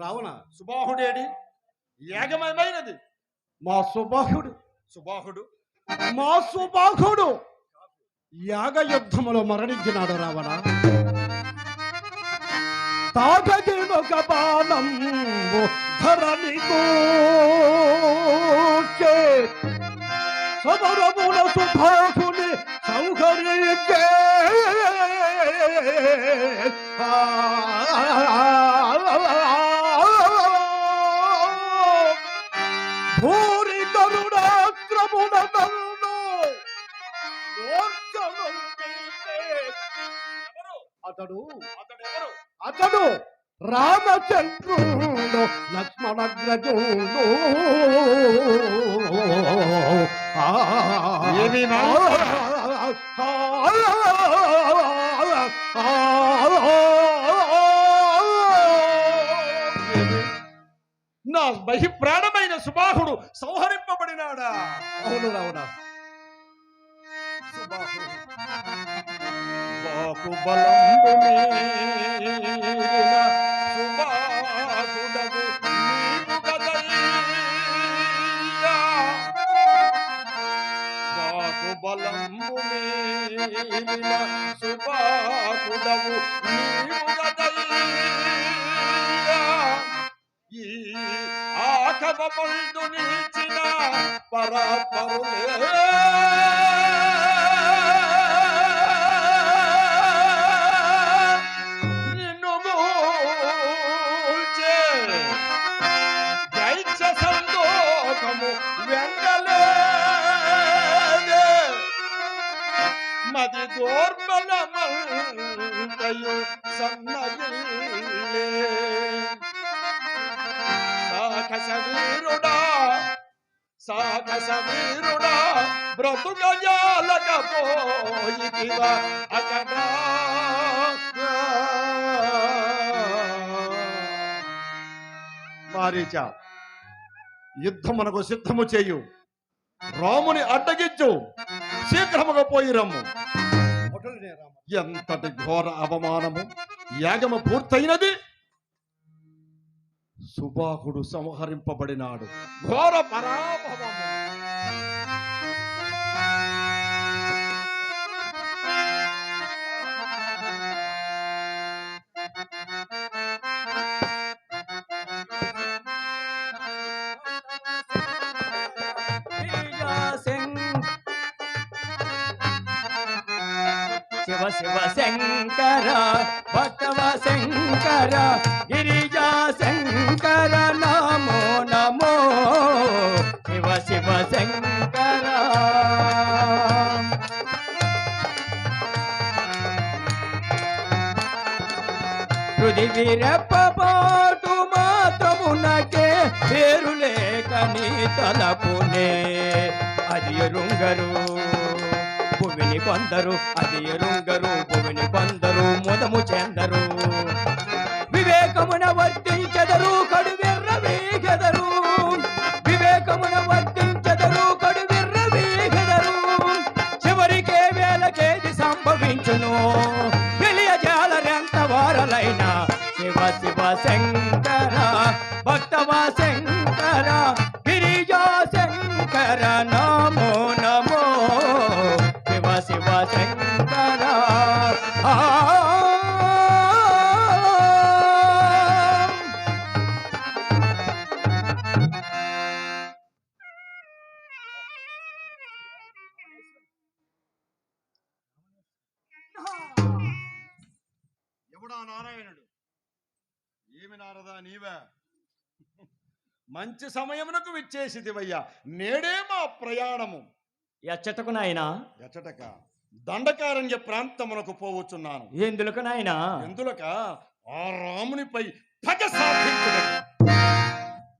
రావణ సుబాహుడేడి యాగమయమైనది. మా సుబాహుడు. సుబాహుడు. మా సుబాహుడు. యాగ యుద్ధములో మరణించినాడు రావణ. తాగగినొక బాణం ధరణి కూర్చే సమరముల సుబాహుని భూరి అతడు అతడు రామచంద్రుడు లక్ష్మణగ్రజుడు ఏమి ఆ, నా బహిప్రాణమైన సుబాహుడు సంహరింపబడినాడా? అవును రావునా. సుబాహుడు. బాహుబలంబు మీరిన సుబాహుడగు నీవు గదయ్యా. ఈ ఆకవ పండు నిలిచిన పరాపరులే. మది దోర్బలమంతయు సన్నగిల్లే సాకస వీరుడా సాకస వీరుడా మారీచ యుద్ధమునకు సిద్ధము చేయు. రాముని అడ్డగించు. శీఘ్రముగా పోయి రమ్ము. ఎంతటి ఘోర అవమానము? యాగము పూర్తయినది? సుబాహుడు సంహరింపబడినాడు ఘోర పరాభవము శివ శివ శంకర భక్తవ శంకర గిరిజా శంకర నమో నమో. శివ శివ శంకర. పృథివీ రెప్పపాటు మాత్రమునకే పేరు లేక నీ తలపునే. అది రుంగరు విని కొందరు అది ఎరుంగరు భువిని కొందరు ముదము చెందరు. వివేకమున ఎవడా నారాయణుడు? ఏమి నారదా నీవే? మంచి సమయమునకు విచ్చేసిదివయ్యా నేడే మా ప్రయాణము. ఎచ్చటకు నాయనా? ఎచ్చటక? దండకారణ్య ప్రాంతమునకు పోవచ్చున్నాను. ఎందులకు నాయనా? ఎందులక? ఆ రామునిపై పగ సాధించుటకు.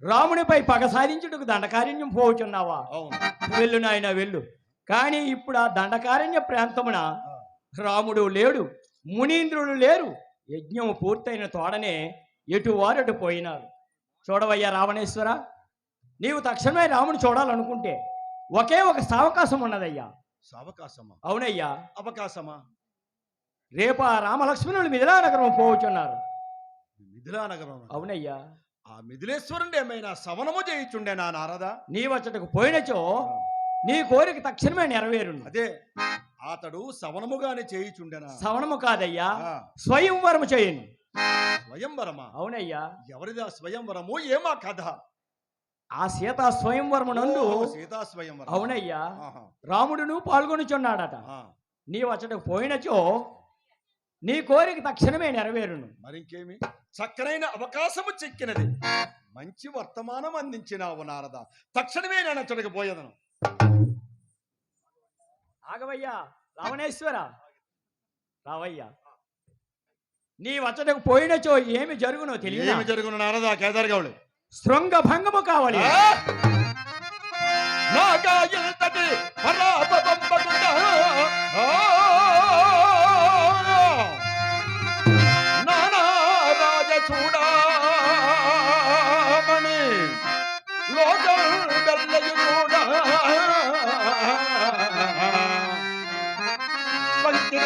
రామునిపై పగ సాధించుటకు దండకారణ్యం పోవుచున్నావా అవును. వెళ్ళు నాయన వెళ్ళు. కానీ ఇప్పుడు ఆ దండకారణ్య ప్రాంతమున రాముడు లేడు మునీంద్రుడు లేరు. యజ్ఞం పూర్తయిన తోడనే ఎటు వారటు పోయినారు. చూడవయ్యా రావణేశ్వర నీవు తక్షణమే రాముని చూడాలనుకుంటే ఒకే ఒక సావకాశం ఉన్నదయ్యా. సావకాశమా? అవునయ్యా. అవకాశమా? రేపు ఆ రామలక్ష్మణులు మిథిలానగరం పోవచ్చున్నారు మిథిలా నగరం అవునయ్యా. ఆ మిథిలేశ్వరుని ఏమైనా సవనము చేయిచుండే నా నారదా? నీ వచ్చటకు పోయినచో నీ కోరిక తక్షణమే నెరవేరును. అదే. అతడు సవనముగానే చేయిచుండెనా? సవనము కాదయ్యా స్వయంవరము చేయను. స్వయంవరమా? అవునయ్యా. ఎవరిదా స్వయంవరము? ఏమా కథ? ఆ సీతా స్వయంవరము నందు ఓ, సీతా స్వయంవరం అవునయ్యా రాముడును పాల్గొనుచున్నాడట. నీ వచ్చటకు పోయినచో నీ కోరిక తక్షణమే నెరవేరును. మరింకేమి? చక్కనైన అవకాశము చిక్కినది. మంచి వర్తమానం అందించినావు నారద. తక్షణమే నేను అతడికి పోయేదను. ఆగవయ్యా రావణేశ్వర. రావయ్యా నీ వచ్చటకు పోయినచో ఏమి జరుగునో తెలియదు? ఏమి జరుగును నారద కేదార్గౌడు శృంగ భంగము కావాలి. నాగాయంతటి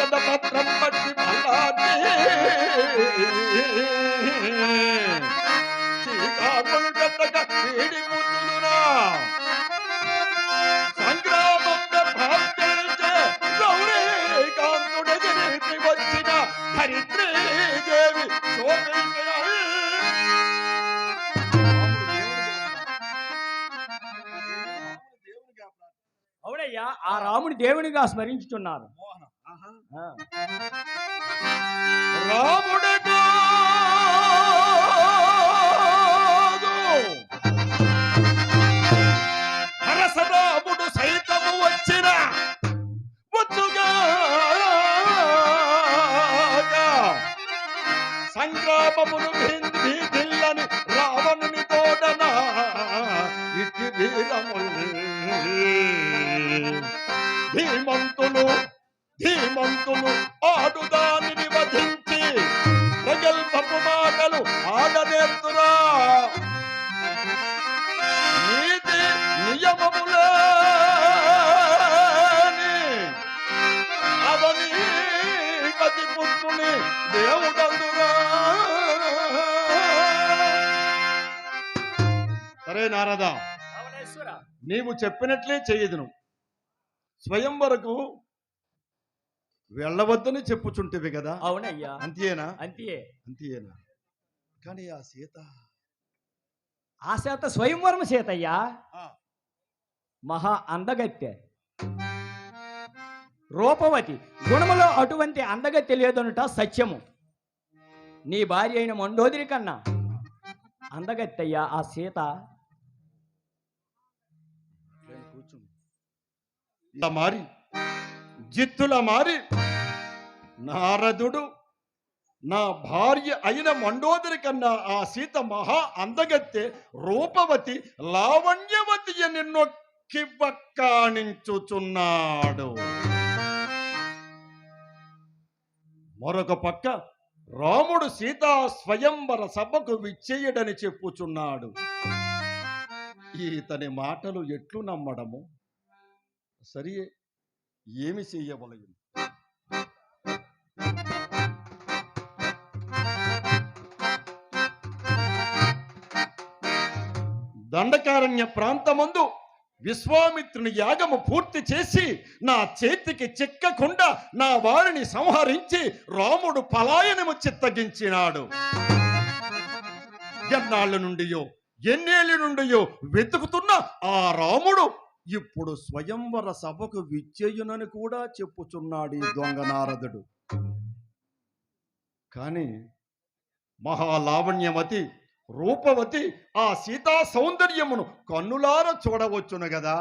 పంకిరద పట్టి పల్లాది సంగ్రామం వచ్చిన హరిత్రీ దేవి శోభించిన అవునయ్యా ఆ రాముని దేవునిగా స్మరించుతున్నారు ఆ. ధీమంతులు ఆడుదానిని వధించి ప్రగల్భపు మాటలు ఆడనేర్తురా నీతి నియమములేని అవని గతి పుత్రుని దేవుడందురా? సరే నారదా నీవు చెప్పినట్లే చేయదును. స్వయం వరకు వెళ్ళవద్దని చెప్పుచుంటివి కదా? అవునయ్యా. అంతేనా? అంతే. అంతేనా? కానీ ఆ సీత ఆ చేత స్వయంవరం సీతయ్యా. మహా అందగత్తె. రూపవతి గుణములో అటువంటి అందగత్తె లేదనుట సత్యము. నీ భార్య అయిన మండోదిరి కన్నా అందగత్తయ్యా ఆ సీత. మారి జిత్తుల మారి నారదుడు నా భార్య అయిన మండోదరి కన్నా ఆ సీత మహా అందగత్తె రూపవతి లావణ్యవతి నిన్నొక్కివక్కాణించుచున్నాడు మరొక పక్క రాముడు సీతా స్వయంవర సభకు విచ్చేయడని చెప్పుచున్నాడు. ఇతని మాటలు ఎట్లు నమ్మడము? సరియే ఏమి చేయవలయం దండకారణ్య ప్రాంతమందు విశ్వామిత్రుని యాగము పూర్తి చేసి నా చేతికి చిక్కకుండా నా వారిని సంహరించి రాముడు పలాయనము చిత్తగించినాడు. ఎన్నాళ్ళ నుండియో ఎన్నేళ్ళ నుండియో వెతుకుతున్న ఆ రాముడు ఇప్పుడు స్వయంవర సభకు విచ్చేయునని కూడా చెప్పుచున్నాడు ఈ దొంగ నారదుడు. కానీ మహాలావణ్యవతి రూపవతి ఆ సీతా సౌందర్యమును కన్నులార చూడవచ్చును కదా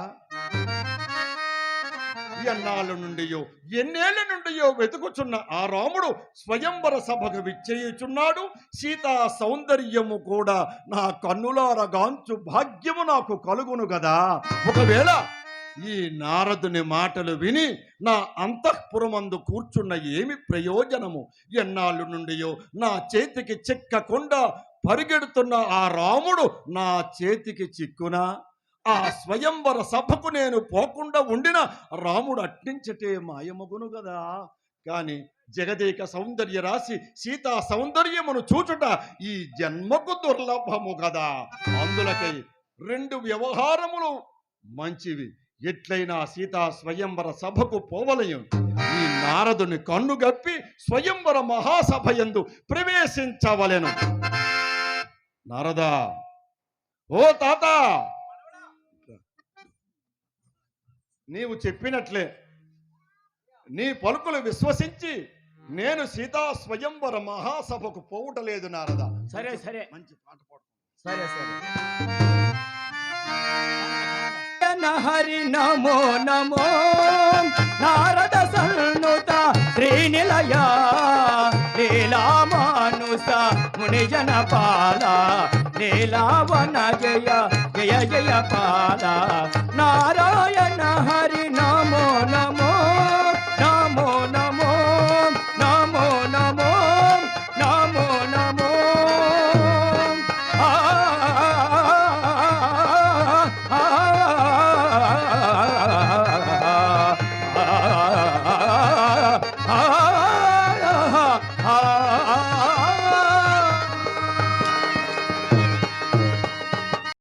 ఎన్నాళ్ళ నుండియో ఎన్నేళ్ళ నుండియో వెతుకుచున్న ఆ రాముడు స్వయంవర సభకు విచ్చేయుచున్నాడు. సీతా సౌందర్యము కూడా నా కన్నులారగాంచు భాగ్యము నాకు కలుగును కదా ఒకవేళ ఈ నారదుని మాటలు విని నా అంతఃపురమందు కూర్చున్న ఏమి ప్రయోజనము? ఎన్నాళ్ళు నుండియో నా చేతికి చిక్కకుండా పరిగెడుతున్న ఆ రాముడు నా చేతికి చిక్కునా? ఆ స్వయంవర సభకు నేను పోకుండా ఉండిన రాముడు అట్టించటే మాయమగును కదా కానీ జగదేక సౌందర్య రాశి సీతా సౌందర్యమును చూచుట ఈ జన్మకు దుర్లభము కదా అందులకై రెండు వ్యవహారములు మంచివి. ఎట్లయినా సీతా స్వయంవర సభకు పోవలయం. ఈ నారదుని కన్నుగప్పి స్వయంవర మహాసభ యందు ప్రవేశించవలెను. నారదా! ఓ తాత! నీవు చెప్పినట్లే. నీ పలుకులు విశ్వసించి నేను సీతా స్వయంవర మహాసభకు పోవుటలేదు నారదా. సరే సరే. మంచి పాట పాడు. సరే సరే. హరి నమో నమో. నారద సన్నుత శ్రీనిలయ. లీలామానుస మునిజన పాల. నీలావన జయ జయ జయ పాల నారాయణ హరి నమో నమో